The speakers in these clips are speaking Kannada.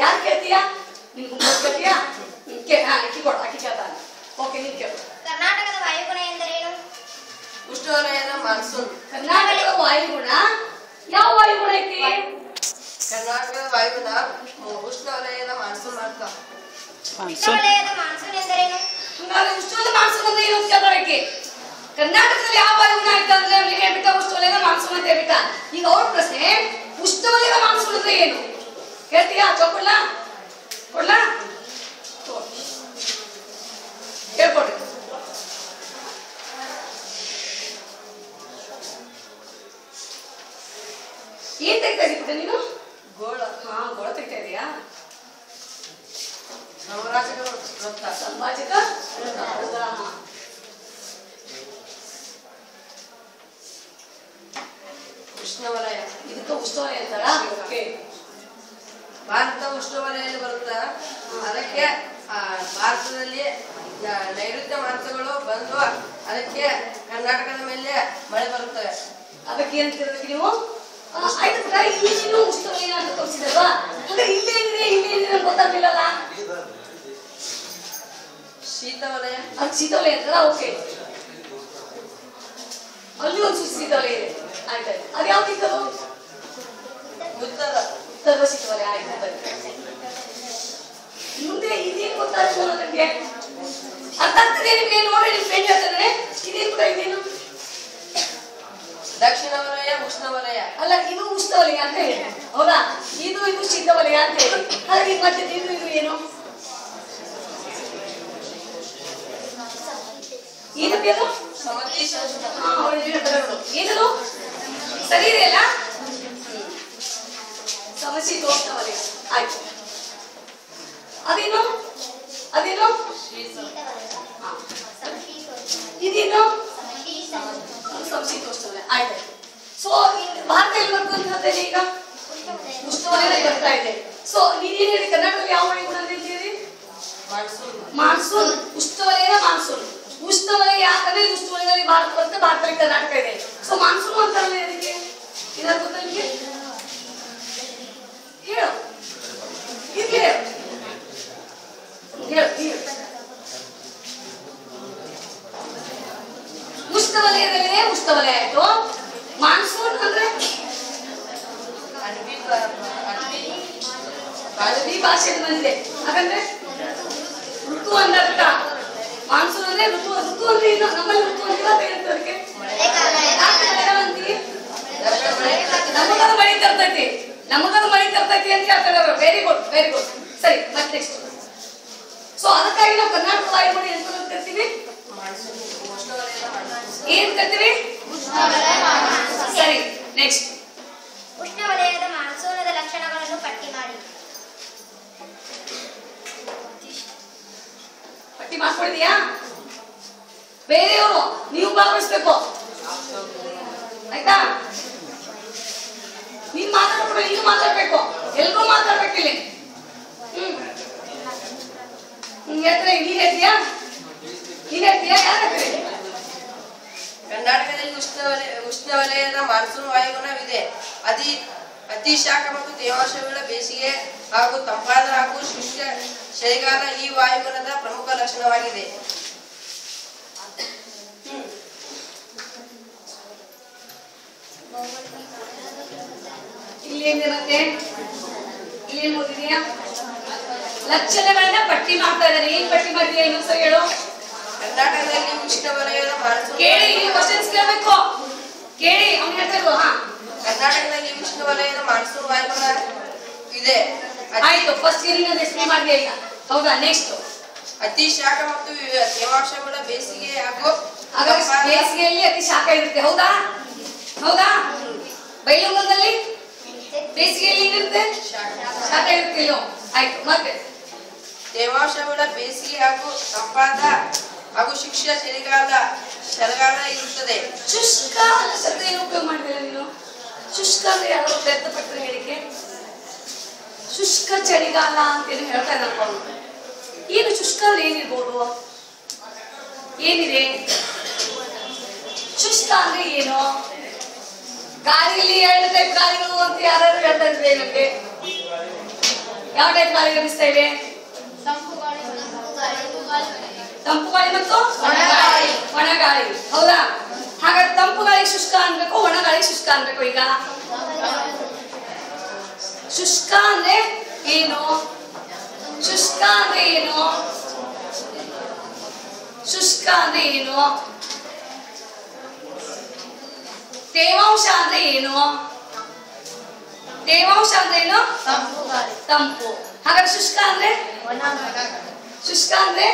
ಯಾರು ಕೇಳ್ತೀಯಾ? ನಿನ್ ಗುಂಪು ಕೇಳ್ತೀಯಾ ಅಕ್ಕಿ ಕೊಡು ಅಕ್ಕಿ ಕೇಳ್ತಾನೆ ಓಕೆ ನೀನ್ ಕೇಳು. ಕರ್ನಾಟಕದ ವಾಯುಗುಣ ಎಂದರೇನು ಉಷ್ಣವಲಯದ ಮಾನ್ಸೂನ್. ಕರ್ನಾಟಕದ ವಾಯುಗುಣ? ಯಾವ ವಾಯುಗುಣ ಐತಿ? ಕರ್ನಾಟಕದ ವಾಯುಗುಣ ಉಷ್ಣವಲಯದ ಮಾನ್ಸೂನ್ ಅಂತ. ಉಷ್ಣವಲಯದ ಮಾನ್ಸೂನ್ ಎಂದರೇನು ಹಂಗಾದ್ರೆ ಉಷ್ಣವಲಯ ಮಾನ್ಸೂನ್ ಅಂದ್ರೆ ಏನು ಅಂತ ಕರ್ನಾಟಕದಲ್ಲಿ ಯಾವ ವಾಯುಗುಣ ಅಂದ್ರೆ ಅವ್ನಿಗೆ ಹೇಳ್ಬಿಟ್ಟ ಉಷ್ಣವಲಯದ ಮಾನ್ಸೂನ್ ಅಂತ ಹೇಳ್ಬಿಟ್ಟ. ಈಗ ಅವ್ರ ಪ್ರಶ್ನೆ ಉಷ್ಣವಲಯದ ಮಾನ್ಸೂನ್ ಅಂದ್ರೆ ಏನು? ಹೇಳ್ತೀಯಾ ಚೌಕೊಡ್ಲಾ ಕೊಡ್ಲಾ ತಗೋ. ಹೇಳ್ಕೊಡ್ರಿ ಏನ್ ತೆಗ್ತಾ ಇದ್ದೀಯ ನೀನು ಗೋಳ ಹಾ ಗೊಳ ತೆಗ್ತಾ ಇದೀಯಾ ನವರಾಜಗಳ ವೃತ್ತ ಸಾಮಾಜಿಕ ಹೌದಾ? ಹಾ. ಉಷ್ಣವಲಯ ಇದಕ್ಕೆ ಉಷ್ಣವಲಯ ಅಂತಾರ ಓಕೆ ಭಾರತ ಉಷ್ಣವಲಯದಲ್ಲಿ ಬರುತ್ತಾ ಅದಕ್ಕೆ ಭಾರತದಲ್ಲಿ ನೈಋತ್ಯ ಮಾನ್ಸೂನ್ಗಳು ಬಂದು ಅದಕ್ಕೆ ಕರ್ನಾಟಕದ ಮೇಲೆ ಮಳೆ ಬರುತ್ತವೆ ಅದಕ್ಕೆ ಏನ್ ನೀವು? ಆಯ್ತು ತೋರಿಸಿದಲ್ವಾ ಅಂದ್ರೆ ಇಲ್ಲಿ ಏನಿದೆ ಇಲ್ಲಿ ಏನಿದೆ ಅಂತ ಗೊತ್ತಾಗ್ಲಿಲ್ಲಲ್ಲ? ಶೀತವಲಯ? ಅದು ಶೀತವಲಯ ಅಂತಾರ ಓಕೆ. ಅಲ್ಲಿ ಒಂದು ಶೀತವಲಯ ಇದೆ. ಆಯ್ತಾಯ್ತು. ಅದು ಯಾವ್ದು ಇದ್ದದು ಉತ್ತರ. ಉತ್ತರ ಶೀತವಲಯ ಆಯ್ತು. ಮುಂದೆ ಇದೇನು ಗೊತ್ತಾಗ್ತದೆ ನನಗೆ? ಅರ್ಥಾಗ್ತದೆ ನಿಮ್ಗೆ? ನೋಡಿ ಫ್ರೆಂಡ್ ಹೇಳ್ತಾರೆ ಇದೇನು ಕೂಡ ಇದೇನು ದಕ್ಷಿಣ ವಲಯ ಉಷ್ಣವಲಯ. ಅಲ್ಲ ಇದು ಉಷ್ಣವಲಯ ಅಂತ ಹೇಳಿ. ಹೌದಾ? ಇದು ಇದು ಶೀತವಲಯ ಅಂತ ಹೇಳಿ. ಹಾಗೆ ಮತ್ತೆ ಇದು ಇದು ಏನು? ಏನಪ್ಪ ಇದು ಸಮಶೀತೋಷ್ಣ ಹಾ, ಅವ್ರು ಏನು ಹೇಳ್ತಾರೆ ನೋಡು. ಏನದು? ಸರಿ ಇದೆಯಲ್ಲ ಸಮಶೀತೋಷ್ಣ ವಲಯ ಆಯ್ತು. ಅದೇನು ಅದೇನು ಹಾ. ಇದೇನು ಸಮಶೀತೋಷ್ಣ ವಲಯ ಆಯ್ತು ಸೊ ಭಾರತ ಎಲ್ಲಿ ಬರ್ತದೆ ಅಂತ ಹೇಳ್ತೇನೆ ಈಗ ಉಷ್ಣವಲಯ ಬರ್ತಾ ಇದೆ ಸೊ ನೀವೇನು ಹೇಳಿ ಕರ್ನಾಟಕದಲ್ಲಿ ಯಾವ ಮಳೆ ಕೂಡ ಅಂತ ಹೇಳ್ತೀರಿ ಮಾನ್ಸೂನ್ ಮಾನ್ಸೂನ್ ಉಷ್ಣವಲಯ ಮಾನ್ಸೂನ್ ಉಷ್ಣವಲಯ ಯಾಕಂದ್ರೆ ಇದು ಉಷ್ಣವಲಯದಲ್ಲಿ ಭಾರತ ಬರುತ್ತೆ ಭಾರತದಲ್ಲಿ ಕರ್ನಾಟಕ ಇದೆ ಸೊ ಮಾನ್ಸೂನ್ ಅಂತಾರಲ್ಲ ಇದಕ್ಕೆ ಇದರ ಗೊತ್ತಾ ನಿಮಗೆ ಹೇಳು ಇರ್ಲಿ ಹೇಳು ಹೇಳು ಹೇಳು ಉಷ್ಣವಲಯದಲ್ಲಿದೆ ಉಷ್ಣವಲಯ ಆಯ್ತು. ಮಾನ್ಸೂನ್ ಅಂದ್ರೆ? ಅರಬಿ ಭಾಷೆ ಬಂದಿದೆ. ಹಾಗಂದ್ರೆ ಋತು ಅಂದರ್ಥ. ಮಾನ್ಸೂನ್ ಅಂದ್ರೆ ಋತು ಋತು ಅಂದ್ರೆ ಇನ್ನು ನಮ್ಮಲ್ಲಿ ಋತು ಅಂತ ಬೇರೆ ಅದಕ್ಕೆ? ನಮಗದು ಮಳಿ ತರ್ತೈತಿ. ನಮಗದು ಮಳಿ ತರ್ತೈತಿ ಅಂತ ಹೇಳ್ತಾರೆ ವೆರಿ ಗುಡ್ ವೆರಿ ಗುಡ್ ಸರಿ, ಮತ್ತೆ ನೆಕ್ಸ್ಟ್ ಸೊ ಅದಕ್ಕಾಗಿ ನಾವು ಕರ್ನಾಟಕ ವಾಯುಪಡೆ ಎಂತ ಕರಿತೀವಿ ಏನ್ ಕರಿತೀವಿ ಸರಿ ನೆಕ್ಸ್ಟ್ ಉಷ್ಣವಲಯದ ಮಾನ್ಸೂನದ ಲಕ್ಷಣಗಳನ್ನು ಪಟ್ಟಿ ಮಾಡಿ. ಪಟ್ಟಿ ಮಾಡ್ಕೊಂಡಿದ್ಯಾ ಬೇರೆಯವರು ನೀವು ಭಾಗವಹಿಸ್ಬೇಕು. ಆಯ್ತಾ? ನೀನ್ ಮಾತಾಡ್ಬಿಟ್ಟು ನೀನು ಮಾತಾಡ್ಬೇಕು. ಎಲ್ರೂ ಮಾತಾಡ್ಬೇಕು ಇಲ್ಲಿ ಹೇಳ್ತೀಯಾ ಹೇಳ್ತೀಯಾ ಯಾರು ಕರ್ನಾಟಕದಲ್ಲಿ ಉಷ್ಣವಲಯ ಉಷ್ಣವಲಯದ ಮಾನ್ಸೂನ್ ವಾಯುಗುಣವಿದೆ. ಅತಿ ಅತಿ ಶಾಖ ಮತ್ತು ತೇವಾಂಶವುಳ್ಳ ಬೇಸಿಗೆ ಹಾಗೂ ತಂಪಾದ ಹಾಗೂ ಶುಷ್ಕ ಚಳಿಗಾಲ ಈ ವಾಯುಗುಣದ ಪ್ರಮುಖ ಲಕ್ಷಣವಾಗಿದೆ. ಇಲ್ಲಿ ಏನಿರುತ್ತೆ? ಇಲ್ಲಿ ಓದಿದೀಯಾ? ಲಕ್ಷಣಗಳನ್ನ ಪಟ್ಟಿ ಮಾಡ್ತಾ ಇದ್ದಾರೆ. ಏನ್ ಪಟ್ಟಿ ಮಾಡಿದ್ರೆ ಏನು ಸರ್ ಹೇಳು. ಕರ್ನಾಟಕದಲ್ಲಿ ಉಷ್ಣವಲಯದ ಮಾನ್ಸೂನ್ ಕೇಳಿ ಇಲ್ಲಿ ಕ್ವಶನ್ಸ್ ಕೇಳಬೇಕು. ಕೇಳಿ ಅವ್ನು ಇರೋ ಹಾ. ಕರ್ನಾಟಕದಲ್ಲಿ ಉಷ್ಣವಲಯದ ಮಾನ್ಸೂನ್ ವಾಯುಗುಣ ಇದೆ ಆಯ್ತು ಫಸ್ಟ್ ಇಯರ್ ಎಕ್ಸ್ಪ್ಲೇನ್ ಮಾಡಿದೆ ಈಗ ಹೌದಾ ನೆಕ್ಸ್ಟ್ ಅತಿ ಶಾಖ ಮತ್ತು ತೇವಾಂಶಗಳ ಬೇಸಿಗೆ ಹಾಗೂ ಬೇಸಿಗೆಯಲ್ಲಿ ಅತಿ ಶಾಖ ಇರುತ್ತೆ. ಹೌದಾ? ಹೌದಾ? ಬೈಲುಂಗಲದಲ್ಲಿ ಬೇಸಿಗೆಯಲ್ಲಿ ಏನಿರುತ್ತೆ? ಶಾಖ ಇರುತ್ತೆ ಇಲ್ಲೋ ಆಯ್ತು ಮತ್ತೆ? ತೇವಾಂಶವುಳ್ಳ ಬೇಸಿಗೆ ಹಾಗೂ ತಂಪಾದ ಹಾಗೂ ಶಿಕ್ಷ ಚಳಿಗಾಲ ಚಳಿಗಾಲ ಇರುತ್ತದೆ. ಶುಷ್ಕ ಶಬ್ದ ಏನು ಉಪಯೋಗ ಮಾಡಿದ್ರೆ ನೀನು? ಶುಷ್ಕ ಅಂದ್ರೆ ಯಾರು ಪ್ರಯತ್ನ ಪಟ್ಟರೆ ಹೇಳಿಕೆ? ಶುಷ್ಕ ಚಳಿಗಾಲ ಅಂತ ಏನು ಹೇಳ್ತಾ ಅವ್ರು. ಏನು ಶುಷ್ಕ ಅಂದ್ರೆ ಏನಿರ್ಬೋದು? ಏನಿದೆ? ಶುಷ್ಕ ಅಂದ್ರೆ ಏನು? ಗಾಳಿಯಲ್ಲಿ ಎರಡು ಟೈಪ್ ಗಾಳಿಗಳು ಅಂತ ಯಾರು ಹೇಳ್ತಾ ಇದ್ರೆ ನನಗೆ ಯಾವ ಟೈಪ್ ಗಾಳಿಗಳು ಗಮನಿಸ್ತಾ ಗಾಳಿ ತಂಪು ಗಾಳಿ ಮತ್ತು ಒಣಗಾಳಿ ಒಣ ಹೌದಾ? ಹಾಗಾದ್ರೆ ತಂಪು ಗಾಳಿ ಶುಷ್ಕ ಅನ್ಬೇಕು ಒಣಗಾಳಿ ಶುಷ್ಕ ಅನ್ಬೇಕು ಈಗ. ಶುಷ್ಕ ಅಂದ್ರೆ ಏನು? ಶುಷ್ಕ ಅಂದ್ರೆ ಏನು? ಶುಷ್ಕ ಅಂದ್ರೆ ಏನು? ತೇವಾಂಶ ಅಂದ್ರೆ ಏನು? ತೇವಾಂಶ ಅಂದ್ರೆ ಏನು? ತಂಪು. ಹಾಗಾದ್ರೆ ಶುಷ್ಕ ಅಂದ್ರೆ? ಶುಷ್ಕ ಅಂದ್ರೆ?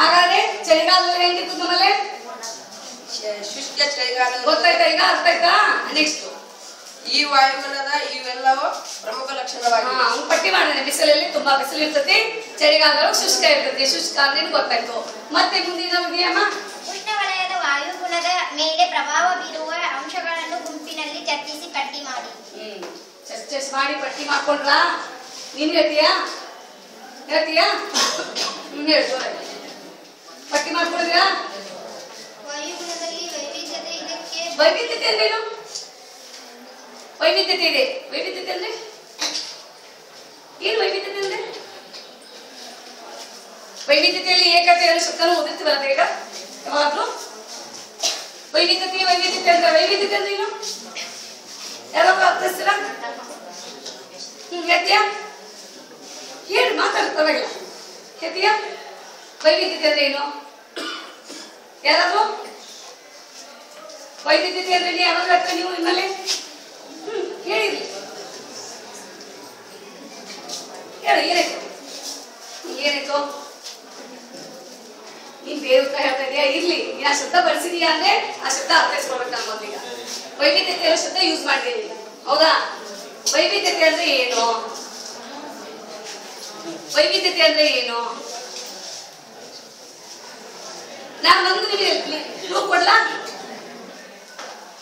ಹಾಗಾದ್ರೆ ಚಳಿಗಾಲದಲ್ಲಿ ಹೆಂಗಿತ್ತು ನಮ್ಮಲ್ಲಿ ಶುಷ್ಕ ಚಳಿಗಾಲ ಗೊತ್ತಾಯ್ತಾ ಈಗ? ಅರ್ಥ ಆಯ್ತಾ? ನೆಕ್ಸ್ಟ್. ಈ ವಾಯುಗುಣದ ಇವೆಲ್ಲವೂ ಪ್ರಮುಖ ಲಕ್ಷಣವಾಗಿದೆ ಪಟ್ಟಿ ಮಾಡಿದೆ. ಬಿಸಿಲಲ್ಲಿ ತುಂಬಾ ಬಿಸಿಲು ಇರ್ತತಿ ಚಳಿಗಾಲದೊಳಗೆ ಶುಷ್ಕ ಇರ್ತತಿ. ಶುಷ್ಕ ಅಂದ್ರೆ ಗೊತ್ತಾಯ್ತು. ಮತ್ತೆ ಮುಂದಿನ ನಿಯಮ ಉಷ್ಣವಲಯದ ವಾಯುಗುಣದ ಮೇಲೆ ಪ್ರಭಾವ ಬೀರುವ ಅಂಶಗಳನ್ನು ಗುಂಪಿನಲ್ಲಿ ಚರ್ಚಿಸಿ ಪಟ್ಟಿ ಮಾಡಿ. ಹ್ಮ್ ಚರ್ಚಿಸಿ ಮಾಡಿ ಪಟ್ಟಿ ಮಾಡ್ಕೊಂಡ್ರಾ? ನೀನ್ ಹೇಳ್ತೀಯಾ ಹೇಳ್ತೀಯಾ ಹ್ಮ್ ಹೇಳ್ತು ಪಟ್ಟಿ ಮಾಡ್ಕೊಂಡಿದ್ಯಾ ವಾಯುಗುಣದಲ್ಲಿ ವೈವಿಧ್ಯತೆ ಇದಕ್ಕೆ ವೈವಿಧ್ಯತೆ ಅಂದ್ರೇನು ವೈವಿಧ್ಯತೆ ಇದೆ ವೈವಿಧ್ಯತೆ ಅಂದ್ರೆ ಏನು ವೈವಿಧ್ಯತೆ ಅಂದ್ರೆ ವೈವಿಧ್ಯತೆಯಲ್ಲಿ ಏಕತೆ ಅನ್ನೋ ಶಬ್ದನ ಓದಿರ್ತೀವಲ್ಲ ಬೇಗ ಯಾವಾಗ್ಲೂ ವೈವಿಧ್ಯತೆ ವೈವಿಧ್ಯತೆ ಅಂದ್ರೆ ವೈವಿಧ್ಯತೆ ಅಂದ್ರೆ ಏನು ಯಾರಾದ್ರೂ ಅರ್ಥಿಸ್ತೀರಾ ಹ್ಮ್ ಹೇಳ್ತೀಯಾ ಹೇಳಿ ಮಾತಾಡು ಪರವಾಗಿಲ್ಲ ಹೇಳ್ತೀಯಾ ವೈವಿಧ್ಯತೆ ಅಂದ್ರೆ ಏನು ಯಾರಾದ್ರು ವೈವಿಧ್ಯತೆ ಅಂದ್ರೆ ನೀವು ಯಾವಾಗ ಹೇಳ್ತೀರಾ ನೀವು ನಿಮ್ಮಲ್ಲಿ? ಹ್ಮ್ ಹೇಳಿರಿ ಹೇಳು, ಏನಾಯ್ತು? ಏನಾಯ್ತು? ನೀನ್ ದೇವ್ರ ಹೇಳ್ತಾ ಇದೀಯಾ? ಇರ್ಲಿ. ನೀನ್ ಆ ಶಬ್ದ ಬಳಸಿದೀಯಾ ಅಂದ್ರೆ ಆ ಶಬ್ದ ಅರ್ಥೈಸ್ಕೊಳ್ಬೇಕು ನಾನು ಮೊದಲಿಗ ವೈವಿಧ್ಯತೆ ಶಬ್ದ ಯೂಸ್ ಮಾಡಿದೀನಿ. ಹೌದಾ? ವೈವಿಧ್ಯತೆ ಅಂದ್ರೆ ಏನು? ವೈವಿಧ್ಯತೆ ಅಂದ್ರೆ ಏನು? ನಾನು ಒಂದು ನಿಮಗೆ ಕ್ಲೂ ಕೊಡ್ಲಾ?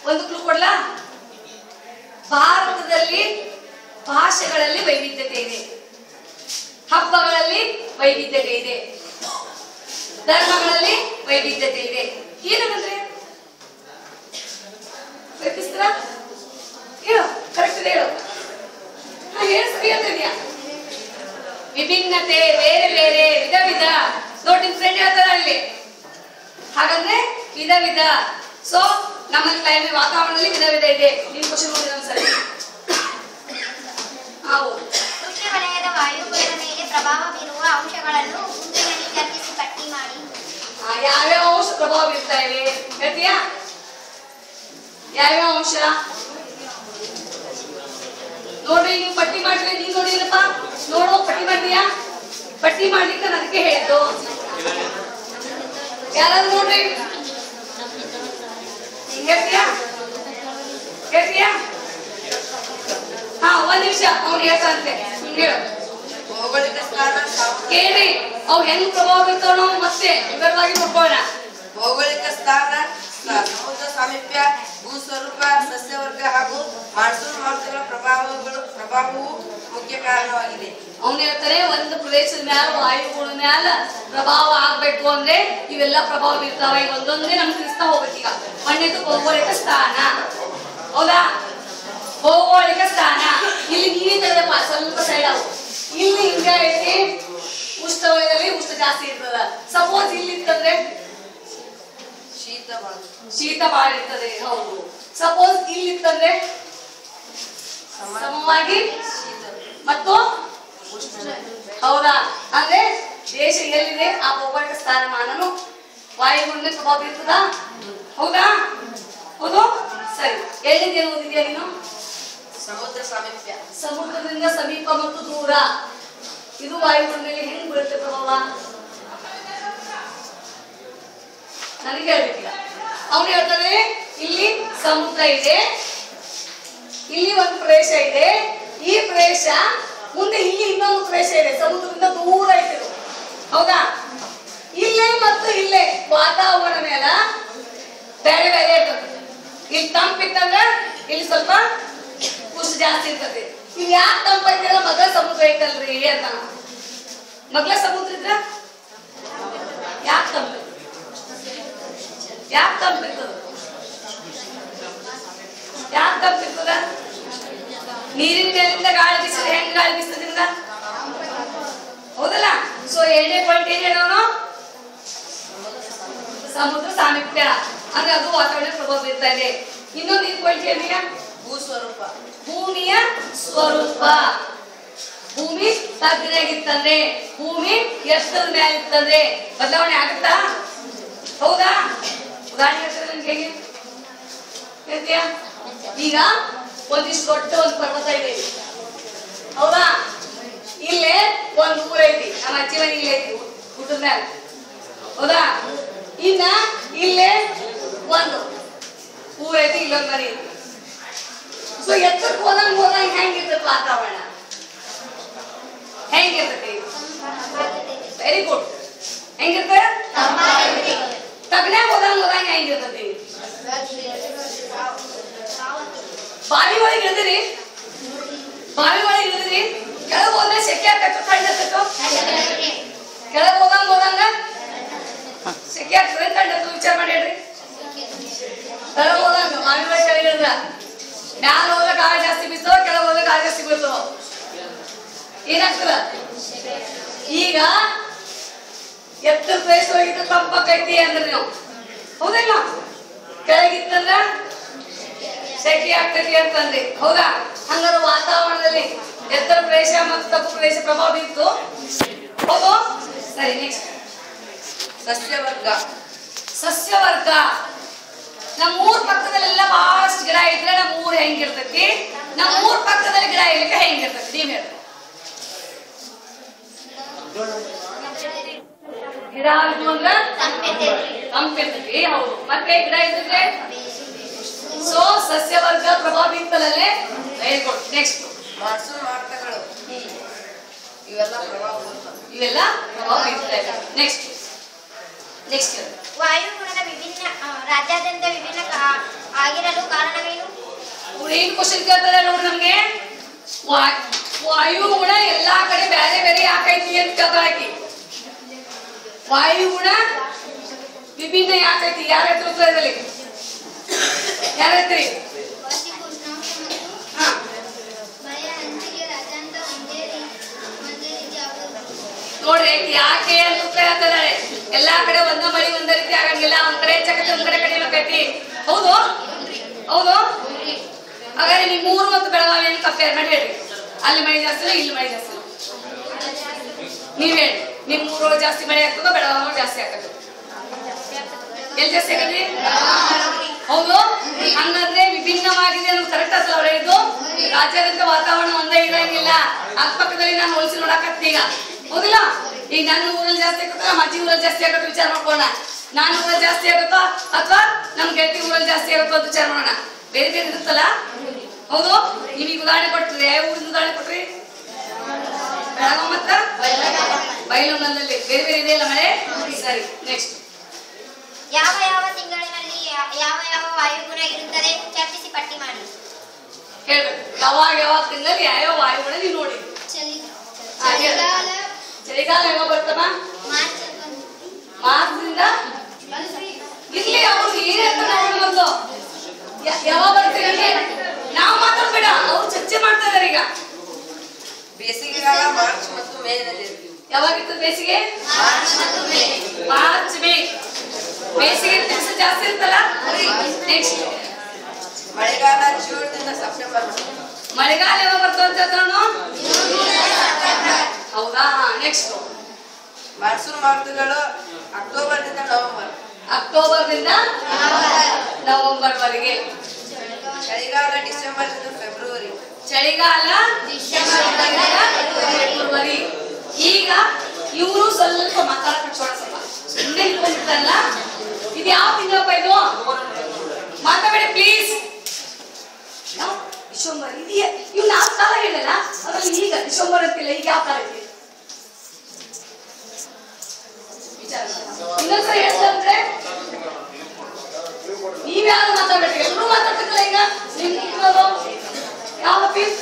ಒಂದು ಕ್ಲೂ ಕೊಡ್ಲಾ? ಭಾರತದಲ್ಲಿ ಭಾಷೆಗಳಲ್ಲಿ ವೈವಿಧ್ಯತೆ ಇದೆ. ಹಬ್ಬಗಳಲ್ಲಿ ವೈವಿಧ್ಯತೆ ಇದೆ. ಧರ್ಮಗಳಲ್ಲಿ ವೈವಿಧ್ಯತೆ ಇದೆ. ಏನಂದ್ರೆ ಹೇಳು ಕರೆಕ್ಟ್ ಹೇಳು. ಹಾ ಸರಿ ಹೇಳ್ತಿದ್ಯಾ ವಿಭಿನ್ನತೆ ಬೇರೆ ಬೇರೆ ವಿಧ ವಿಧ. ನೋಡಿ ಫ್ರೆಂಡ್ ಹೇಳ್ತಾರ ಅಲ್ಲಿ. ಹಾಗಂದ್ರೆ ವಿಧ ವಿಧ. ಸೊ ನಮ್ಮ ಕ್ಲೈಮೇಟ್ ವಾತಾವರಣದಲ್ಲಿ ವಿಧ ವಿಧ ಇದೆ. ನೀವು ಕ್ವಶನ್ ನೋಡಿ ಒಂದ್ಸರಿ. ಹೌದು ಉಷ್ಣವಲಯದ ವಾಯುಗುಣದ ಮೇಲೆ ಪ್ರಭಾವ ಬೀರುವ ಅಂಶಗಳನ್ನು ಗುಂಪಿನಲ್ಲಿ ಚರ್ಚಿಸಿ ಪಟ್ಟಿ ಮಾಡಿ. ಯಾವ್ಯಾವ ಅಂಶ ಪ್ರಭಾವ ಬೀರ್ತಾ ಇವೆ? ಹೇಳ್ತೀಯಾ? ಯಾವ್ಯಾವ ಅಂಶ? ನೋಡ್ರಿ ನೀವು ಪಟ್ಟಿ ಮಾಡ್ರಿ ನೀವ್ ನೋಡಿರಪ್ಪ ನೋಡು ಪಟ್ಟಿ ಮಾಡಿದ್ಯಾ ಪಟ್ಟಿ ಮಾಡ್ಲಿಕ್ಕೆ ನಾನು ಅದಕ್ಕೆ ಹೇಳಿದ್ದು. ಯಾರಾದ್ರೂ ನೋಡ್ರಿ. ಹೇಳ್ತೀಯಾ? ಹೇಳ್ತೀಯಾ? ಹಾ ಒಂದ್ ನಿಮಿಷ ಅವ್ನು ಹೇಳ್ತಾನಂತೆ ಹ್ಮ್, ಹೇಳು. ಕೇಳಿ ಅವ್ ಹೆಂಗ್ ಪ್ರಭಾವ ಬೀರ್ತಾವ ನಾವು ಮತ್ತೆ ವಿವರವಾಗಿ ನೋಡ್ಕೊಳ್ಳೋಣ. ಭೌಗೋಳಿಕ ಸ್ಥಾನ ಸಾಮೀಪ್ಯ ಭೂಸ್ವರೂಪ, ಸಸ್ಯವರ್ಗ ಹಾಗೂ ಮಾನ್ಸೂನ್ ಮಾರುತಗಳ ಪ್ರಭಾವಗಳು ಪ್ರಭಾವವು ಮುಖ್ಯ ಕಾರಣವಾಗಿದೆ. ಅವನು ಹೇಳ್ತಾರೆ ಒಂದು ಪ್ರದೇಶದ ಮ್ಯಾಲ ವಾಯುಗಳ ಮ್ಯಾಲ ಪ್ರಭಾವ ಆಗ್ಬೇಕು ಅಂದ್ರೆ ಇವೆಲ್ಲ ಪ್ರಭಾವ ಬೀರ್ತಾವ. ಈಗ ಒಂದೊಂದೇ ನಮ್ಗೆ ತಿಳಿಸ್ತಾ ಹೋಗ್ಬೇಕೀಗ. ಒಂದೇದು ಭೌಗೋಳಿಕ ಸ್ಥಾನ. ಹೌದಾ? ಭೌಗೋಳಿಕ ಸ್ಥಾನ. ಇಲ್ಲಿ ನೀರಿದೆ ಸ್ವಲ್ಪ ಸೈಡ್ ಅವು ಇಲ್ಲಿ ಹಿಂಗ ಐತಿ ಉಷ್ಣವಯದಲ್ಲಿ ಉಷ್ಣ ಜಾಸ್ತಿ ಇರ್ತದ. ಸಪೋಸ್ ಇಲ್ಲಿ ಶೀತ ಇರ್ತದೆ ಹೌದು. ಸಪೋಸ್ ಇಲ್ಲಿ ಇತ್ತಂದ್ರೆ ಸಮವಾಗಿ ಶೀತ ಮತ್ತು ಹೌದಾ? ಅಂದ್ರೆ ದೇಶ ಎಲ್ಲಿದೆ? ಆ ಭೌಗೋಳಿಕ ಸ್ಥಾನಮಾನನು ವಾಯುಗುಂಡ ತುಂಬಾ ಬೀರ್ತದ ಹೌದಾ? ಹೌದು? ಸರಿ. ಎಲ್ಲಿದೆ ಓದಿದ್ಯಾ ನೀನು? ಸಮುದ್ರ ಸಮೀಪ ಸಮುದ್ರದಿಂದ ಸಮೀಪ ಮತ್ತು ದೂರ. ಇದು ವಾಯುಗುಂಡ ಮೇಲೆ ಹೆಂಗ್ ಬೀಳುತ್ತೆ ಪ್ರಭಾವ? ನನಗೆ ಹೇಳ್ಬೇಕಿಲ್ಲ ಅವನು ಹೇಳ್ತಾನೆ ಇಲ್ಲಿ ಸಮುದ್ರ ಇದೆ, ಇಲ್ಲಿ ಒಂದು ಪ್ರದೇಶ ಇದೆ. ಈ ಪ್ರದೇಶ ಮುಂದೆ ಇಲ್ಲಿ ಇನ್ನೊಂದು ಪ್ರದೇಶ ಇದೆ. ಸಮುದ್ರದಿಂದ ದೂರ ಇದೆ ಹೌದಾ? ಇಲ್ಲೇ ಮತ್ತು ಇಲ್ಲೇ ವಾತಾವರಣ ಮೇಲ ಬೇರೆ ಬೇರೆ ಇರ್ತದೆ. ಇಲ್ಲಿ ತಂಪಿತ್ತಂದ್ರೆ ಇಲ್ಲಿ ಸ್ವಲ್ಪ ಖುಷಿ ಜಾಸ್ತಿ ಇರ್ತದೆ. ಇಲ್ಲಿ ಯಾಕೆ ತಂಪೈತಿಲ್ಲ ಮಗ ಸಮುದ್ರ ಐತಲ್ರಿ ಅಂತ ಮಗಳ ಸಮುದ್ರ ಇದ್ರ ಯಾಕೆ ತಂಪೈತೆ ಯಾಕೆ ತಪ್ಪು ಬಿತ್ತದ ಯಾಕೆ ತಪ್ಪು ನೀರಿನ ಮೇಲಿಂದ ಗಾಳಿ ಬೀಸದ ಹೆಂಗ್ ಗಾಳಿ ಬೀಸದ ನಿಮ್ಗ? ಹೌದಲ್ಲ? ಸೊ ಎರಡನೇ ಪಾಯಿಂಟ್ ಏನ್ ಹೇಳೋನು? ಸಮುದ್ರ ಸಾಮೀಪ್ಯ. ಅಂದ್ರೆ ಅದು ವಾತಾವರಣ ಪ್ರಭಾವ ಬೀರ್ತಾ ಇದೆ. ಇನ್ನೊಂದು ಇದು ಪಾಯಿಂಟ್ ಭೂ ಸ್ವರೂಪ ಭೂಮಿಯ ಸ್ವರೂಪ. ಭೂಮಿ ತಗ್ಗಿನಾಗಿತ್ತಂದ್ರೆ ಭೂಮಿ ಎಷ್ಟರ ಮೇಲೆ ಇತ್ತಂದ್ರೆ ಬದಲಾವಣೆ ಆಗುತ್ತಾ? ಹೌದಾ? ಹೇಳ್ತಾರೆ ನನ್ಗೆ ಹೇಗೆ? ಹೇಳ್ತೀಯಾ? ಈಗ ಒಂದಿಷ್ಟು ದೊಡ್ಡ ಒಂದು ಪರ್ವತ ಇದೆ. ಹೌದಾ? ಇಲ್ಲೇ ಒಂದು ಊರ ಐತಿ. ನಮ್ಮ ಅಜ್ಜಿ ಮನೆ ಇಲ್ಲೇ ಐತಿ ಊಟದ ಮ್ಯಾಲ ಹೌದಾ? ಇನ್ನ ಇಲ್ಲೇ ಒಂದು ಊರ ಐತಿ, ಇಲ್ಲೊಂದು ಮನೆ ಐತಿ. ಸೊ ಎತ್ತಕ್ಕೆ ಹೋದಂಗ ಹೋದಂಗ ಹೆಂಗಿರ್ತದೆ ವಾತಾವರಣ? ಹೆಂಗಿರ್ತೈತಿ ವೆರಿ ಗುಡ್ ಹೆಂಗಿರ್ತದೆ? ತಗ್ನ್ಯಾಗ ಓದಂಗ ಹೋದಂಗ ಹೆಂಗಿರ್ತೈತಿ ಬಾವಿ ಒಳಗೆ ಇಳಿದ್ರಿ ಬಾವಿ ಒಳಗೆ ಇಳಿದಿರಿ ಕೆಳಗೆ ಹೋದ್ರೆ ಸೆಕೆ ಆಗ್ತೈತೋ ತಣ್ಣ ಆಗ್ತೈತೋ ಕೆಳಗೆ ಹೋದಂಗ ಹೋದಂಗ ಸೆಕೆ ಆಗ್ತದೆ ಆಗ್ತದೆ ವಿಚಾರ ಮಾಡಿ ಹೇಳ್ರಿ ಕೆಳಗೆ ಹೋದಂಗ ಬಾವಿ ಒಳಗೆ ಕೆಳಗೆ ಇಳಿದ್ರ ಮ್ಯಾಲ ಹೋದ್ರೆ ಗಾಳಿ ಜಾಸ್ತಿ ಬೀಸೋ ಕೆಳಗೆ ಹೋದ್ರೆ ಕಾಲ ಜಾಸ್ತಿ ಬೀಸೋ ಏನಾಗ್ತದ ಈಗ ಎತ್ತರ ಪ್ರದೇಶ ಹೋಗಿದ್ದು ತಂಪಕ್ಕೈತಿ ಅಂದ್ರೆ ನೀವು. ಹೌದಿಲ್ಲ? ಕೆಳಗಿತ್ತಂದ್ರ ಸೆಕೆ ಆಗ್ತೈತಿ ಅಂತಂದ್ರಿ ಹೌದಾ? ಹಂಗಾರೆ ವಾತಾವರಣದಲ್ಲಿ ಎತ್ತರ ಪ್ರದೇಶ ಮತ್ತು ತಪ್ಪು ಪ್ರದೇಶ ಪ್ರಭಾವ ಇತ್ತು ಹೌದು ಸರಿ ನೆಕ್ಸ್ಟ್ ಸಸ್ಯವರ್ಗ. ಸಸ್ಯವರ್ಗ. ನಮ್ಮ ಊರ್ ಪಕ್ಕದಲ್ಲೆಲ್ಲ ಬಹಳಷ್ಟು ಗಿಡ ಇದ್ರೆ ನಮ್ಮ ಊರ್ ಹೆಂಗಿರ್ತೈತಿ? ನಮ್ಮ ಊರ್ ಪಕ್ಕದಲ್ಲಿ ಗಿಡ ಇರ್ಲಿಕ್ಕೆ ಹೆಂಗಿರ್ತೈತಿ? ನೀವ್ ಹೇಳ್ರಿ. ಗಿಡ ಇದ್ವು ಅಂದ್ರ ತಂಪಿರ್ತೈತಿ ಹೌದು. ಮತ್ತೆ ಗಿಡ ಇದ್ರೆ ಸೊ ಸಸ್ಯವರ್ಗ ಪ್ರಭಾವ ಬೀರ್ತಲ್ಲೇ ವೆರಿ ಗುಡ್ ನೆಕ್ಸ್ಟ್ ಮಾನ್ಸೂನ್ ಮಾರುತಗಳು ಇವೆಲ್ಲ ಪ್ರಭಾವ. ಇವೆಲ್ಲ ಪ್ರಭಾವ ಬೀರ್ತದೆ ನೆಕ್ಸ್ಟ್ ನೆಕ್ಸ್ಟ್ ವಾಯುಗುಣದ ವಿಭಿನ್ನ ರಾಜ್ಯಾದ್ಯಂತ ವಿಭಿನ್ನ ಕಾ- ಆಗಿರಲು ಕಾರಣವೇನು? ಏನು ಕ್ವಶನ್ ಕೇಳ್ತಾರೆ ನೋಡಿ ನಮ್ಗೆ? ವಾಯುಗುಣ ಎಲ್ಲಾ ಕಡೆ ಬೇರೆ ಬೇರೆ ಯಾಕೈತಿ ಅಂತ ಕೇಳ್ತಾಳೆ ವಾಯುಗುಣ ವಿಭಿನ್ನ ಯಾಕೈತಿ ಯಾರ ಹತ್ರ ಉತ್ತರ ಇದರಲ್ಲಿ? ಯಾರ ಹತ್ರಿ ವಾರ್ಷಿಕ ಉಷ್ಣಾಂಶ ಮತ್ತು ಹಾ ಮಳೆಯ ಹಂಚಿಕೆ ರಾಜ್ಯಾಂತ ಒಂದೇ ರೀ- ಒಂದೇ ರೀತಿ ಆಗುವುದು ನೋಡ್ರಿ ಯಾಕೆ ಅಂತ ಉತ್ತರ ಹೇಳ್ತಾರೆ ಎಲ್ಲಾ ಕಡೆ ಒಂದ ಮಳಿ ಒಂದ ರೀತಿ ಆಗಂಗಿಲ್ಲ. ಒಂದ್ ಕಡೆ ಹೆಚ್ಚಾಕತಿ ಒಂದ್ ಕಡೆ ಕಡಿಮೆ ಆಕೈತಿ ಹೌದು? ಹೌದು? ಹಾಗಾದ್ರೆ ನೀವು ಮೂರು ಮತ್ತು ಬೆಳಗಾವಿಯನ್ನು ಕಂಪೇರ್ ಮಾಡಿ ಹೇಳ್ರಿ. ಅಲ್ಲಿ ಮಳೆ ಜಾಸ್ತಿ ಇಲ್ಲಿ ಮಳೆ ಜಾಸ್ತಿ ನೀವ್ ಹೇಳಿ ನಿಮ್ ಊರೊಳಗೆ ಜಾಸ್ತಿ ಮಳೆ ಆಗ್ತದೋ ಬೆಳಗಾವಿ ಜಾಸ್ತಿ ಆಗ್ತದೆ ಎಲ್ಲಿ ಜಾಸ್ತಿ ಆಗದ್ರಿ ಹೌದು? ಹಂಗಂದ್ರೆ ವಿಭಿನ್ನವಾಗಿದೆ ಅನ್ನೋದು ಕರೆಕ್ಟ್ ಅಸಲ ಅವ್ರು ಹೇಳಿದ್ದು. ರಾಜ್ಯಾದ್ಯಂತ ವಾತಾವರಣ ಒಂದೇ ಇರಂಗಿಲ್ಲ. ಅಕ್ಕಪಕ್ಕದಲ್ಲಿ ನಾನು ಹೋಲಿಸಿ ನೋಡಕತ್ತಿ ಈಗ ಹೌದಿಲ್ಲ? ಈಗ ನನ್ನ ಊರಲ್ಲಿ ಜಾಸ್ತಿ ಆಗುತ್ತೋ ನಮ್ಮ ಅಜ್ಜಿ ಊರಲ್ಲಿ ಜಾಸ್ತಿ ಆಗುತ್ತೋ ವಿಚಾರ ಮಾಡ್ಕೋಣ ನಾನು ಊರಲ್ಲಿ ಜಾಸ್ತಿ ಆಗುತ್ತೋ ಅಥವಾ ನಮ್ ಗೆಳತಿ ಊರಲ್ಲಿ ಜಾಸ್ತಿ ಆಗುತ್ತೋ ಅಂತ ವಿಚಾರ ಮಾಡೋಣ. ಬೇರೆ ಬೇರೆ ಇರುತ್ತಲ್ಲ? ಹೌದು? ನಿಮಗೆ ಉದಾಹರಣೆ ಕೊಟ್ರಿ, ಯಾವ ಊರಿನ ಉದಾಹರಣೆ ಕೊಟ್ರಿ? ಬೆಳಗಾವ್ ಮತ್ತ ಬಯಲುನಲ್ಲಿ ಬೇರೆ ಬೇರೆ ಇದೆಯಲ್ಲ ಮಳೆ? ಸರಿ ನೆಕ್ಸ್ಟ್ ಯಾವ ಯಾವ ತಿಂಗಳಿನಲ್ಲಿ ಯಾವ ಯಾವ ವಾಯುಗುಣ ಇರುತ್ತದೆ? ಚರ್ಚಿಸಿ ಪಟ್ಟಿ ಮಾಡಿ. ಹೇಳ್ಬೇಕು ಯಾವಾಗ ಯಾವಾಗ ತಿಂಗಳಲ್ಲಿ ಯಾವ ವಾಯುಗುಣ ನೀವು ನೋಡಿ. ಚಳಿಗಾಲ ಯಾವಾಗ ಬರ್ತಮ್ಮ? ಮಾರ್ಚ್ ಮಾರ್ಚ್ದಿಂದ ಇಲ್ಲಿ ಅವ್ರು ಏನಂತ ನೋಡಿ ಮೊದ್ಲು ಯಾವಾಗ ಬರ್ತೀರಿ ನಾವು ಮಾತಾಡ್ಬೇಡ ಅವ್ರು ಚರ್ಚೆ ಮಾಡ್ತಾ ಇದಾರೆ ಈಗ. ಬೇಸಿಗೆಗಾಲ ಮಾರ್ಚ್ ಮತ್ತು ಮೇನಲ್ಲಿ ಯಾವಾಗ ಇರ್ತದೆ ಬೇಸಿಗೆ? March May. ಬೇಸಿಗೆ ದಿವಸ ಜಾಸ್ತಿ ಇರ್ತಲ್ಲ ನೆಕ್ಸ್ಟ್ ಮಳೆಗಾಲ ಜೂನ್ದಿಂದ ಸೆಪ್ಟೆಂಬರ್ ಮಳೆಗಾಲ ಯಾವಾಗ ಬರ್ತದೆ ಅಂತ ಹೌದಾ? ನೆಕ್ಸ್ಟ್ ಮಾನ್ಸೂನ್ ಮಾರುತಗಳು ಅಕ್ಟೋಬರ್ನಿಂದ ನವೆಂಬರ್. ಅಕ್ಟೋಬರ್ದಿಂದ ನವೆಂಬರ್ ವರೆಗೆ. ಚಳಿಗಾಲ ಡಿಸೆಂಬರ್ನಿಂದ ಫೆಬ್ರವರಿ. ಚಳಿಗಾಲ ಡಿಸೆಂಬರ್ ಫೆಬ್ರವರಿ. ಈಗ ಇವರು ಸ್ವಲ್ಪ ಮಾತಾಡಕ್ ಹಚ್ಚೋಣ ಸ್ವಲ್ಪ. ಸುಮ್ಮನೆ ನಿಂತ್ಕೊಂಡ್ಬಿಡ್ತಾರಲ್ಲ ಇದು ಯಾವ ತಿಂಗಳಪ್ಪ ಇದು? ಮಾತಾಡಬೇಡಿ ಪ್ಲೀಸ್ ಡಿಸೆಂಬರ್ ಇದೆಯಾ? ಇವ್ ನಾಲ್ಕು ಕಾಲ ಹೇಳಲ್ಲ ಅದ್ರಲ್ಲಿ ಈಗ ಡಿಸೆಂಬರ್ ಅಂತಿಲ್ಲ, ಈಗ ಯಾವ ಕಾಲ ಇದೆ. ಇನ್ನೊಂದ್ಸಲ ಹೇಳ್ತಂದ್ರೆ ನೀವ್ಯಾರು ಮಾತಾಡ್ಬೇಕು? ಎಲ್ಲರೂ ಮಾತಾಡ್ತಿರಲ್ಲ ಈಗ ನಿಮ್ಗಿರೋದು ಯಾವ ಪೀಸ್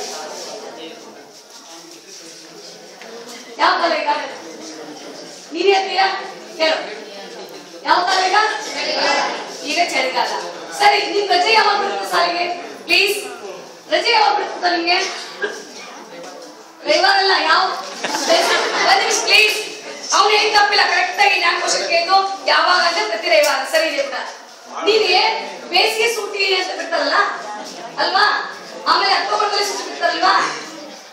ಯಾವ ಕಾಲ ಈಗ ನೀನ್ ಹೇಳ್ತೀಯ ಹೇಳು ಯಾವ ಕಾಲ ಈಗ ಈಗ ಚಳಿಗಾಲ ಸರಿ ನಿಮ್ ರಜೆ ಯಾವಾಗ ಬರುತ್ತೆ ಸಾಲಿಗೆ ಪ್ಲೀಸ್ ರಜೆ ಯಾವಾಗ ಬರುತ್ತೆ ನಿಮ್ಗೆ ರವಿವಾರ ಅಲ್ಲ ಯಾವ ಪ್ಲೀಸ್ ಅವ್ನು ಏನ್ ತಪ್ಪಿಲ್ಲ ಕರೆಕ್ಟ್ ಆಗಿ ನಾನು ಕ್ವಶನ್ ಕೇಳಿದ್ದು ಯಾವಾಗ ಅಂದ್ರೆ ಪ್ರತಿ ರವಿವಾರ ಸರಿ ಇದೆ ನಿನಗೆ ಬೇಸಿಗೆ ಸೂಟಿ ಅಂತ ಬಿಡ್ತಾರಲ್ಲ ಅಲ್ವಾ ಆಮೇಲೆ ಅಕ್ಟೋಬರ್ದಲ್ಲಿ ಸೂಟಿ ಬಿಡ್ತಾರಲ್ವಾ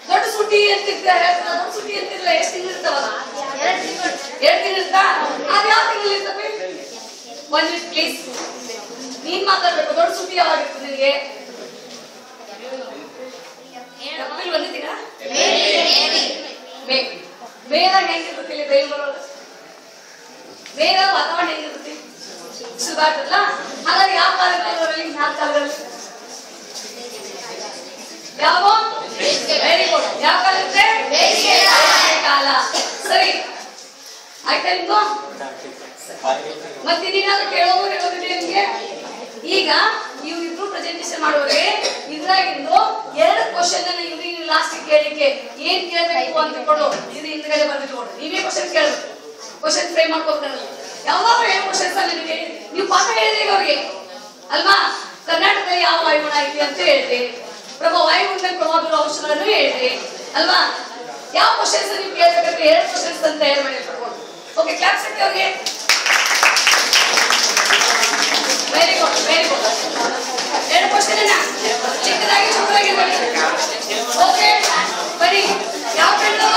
ದೊಡ್ಡ ಸೂಟಿ ಅಂತ ಇರ್ತಾರೆ ದೊಡ್ಡ ಸೂಟಿ ಅಂತಿರಲ್ಲ ಎಷ್ಟು ತಿಂಗಳು ಇರ್ತಾವಲ್ಲ ಎರಡು ತಿಂಗಳು ಇರ್ತಾ ಅದ್ ಯಾವ ತಿಂಗಳಲ್ಲಿ ಇರ್ತವೆ ಒಂದ್ ಮಿನಿಟ್ ಪ್ಲೀಸ್ ನೀನ್ ಮಾತಾಡ್ಬೇಕು ದೊಡ್ಡ ಸೂಟಿ ಯಾವಾಗ ಇರ್ತದೆ ನಿನಗೆ ಏಪ್ರಿಲ್ ಒಂದೇ ತಿಂಗಳ ಮೇ ಮೇದಾಗ ಹೆಂಗಿರ್ತದೆ ಇಲ್ಲಿ ಬೆಂಗಳೂರು ಬೇಗ ವಾತಾವರಣ ಹೆಂಗಿರುತ್ತೆ ಸುಧಾರ್ತಲ್ಲ ಹಾಗಾದ್ರೆ ಯಾವ ಕಾಲಗಳಲ್ಲಿ ನಾಲ್ಕು ಕಾಲಗಳಲ್ಲಿ ಯಾವ ವೆರಿ ಗುಡ್ ಯಾವ ಕಾಲ ಇರುತ್ತೆ ಬೇಸಿಗೆ ಕಾಲ ಸರಿ ಆಯ್ತಾ ನಿಮ್ದು ಮತ್ತೆ ನೀನಾದ್ರೂ ಕೇಳೋದು ಹೇಳೋದಿದೆ ಈಗ ನೀವು ಇಬ್ರು ಪ್ರೆಸೆಂಟೇಶನ್ ಮಾಡುವವರಿಗೆ ಇದ್ರಾಗಿಂದು ಎರಡು ಕ್ವಶನ್ ಅನ್ನ ಇವ್ರಿಗೆ ಲಾಸ್ಟ್ ಕೇಳಿಕೆ ಏನ್ ಕೇಳಬೇಕು ಅಂತ ಕೊಡು. ಇದು ಹಿಂದ್ಗಡೆ ನೋಡು. ನೀವೇ ಕ್ವಶನ್ ಕೇಳಬೇಕು. ಕ್ವಶನ್ ಫ್ರೇಮ್ ಮಾಡ್ಕೊತಾರೆ ಯಾವಾಗ ಏನು ಕ್ವಶನ್ಸ್ ನಿಮಗೆ. ನೀವು ಪಾಠ ಹೇಳಿದ್ರಿ ಅವ್ರಿಗೆ? ಅಲ್ವಾ? ಕರ್ನಾಟಕದಲ್ಲಿ ಯಾವ ವಾಯುಗುಣ ಐತಿ ಅಂತ ಹೇಳ್ರಿ ಪ್ರಭಾವ ವಾಯುಗುಣ ಪ್ರಭಾವ ಬೀರೋ ಔಷಧಗಳನ್ನು ಹೇಳ್ರಿ ಅಲ್ವಾ? ಯಾವ ಕ್ವಶನ್ಸ್ ನೀವು ಕೇಳಬೇಕಂದ್ರೆ ಎರಡು ಕ್ವಶನ್ಸ್ ಅಂತ ಹೇಳ್ಬೇಡಿ ओके क्लैप सकते हो गए वेरी गुड वेरी गुड ಎರಡು ಕ್ವಶನ್ ಅನ್ನ ಚಿಕ್ಕದಾಗಿ ಚುಕ್ಕದಾಗಿ ಓಕೆ ಬರೀ ಯಾವ ಕಣ್ಣು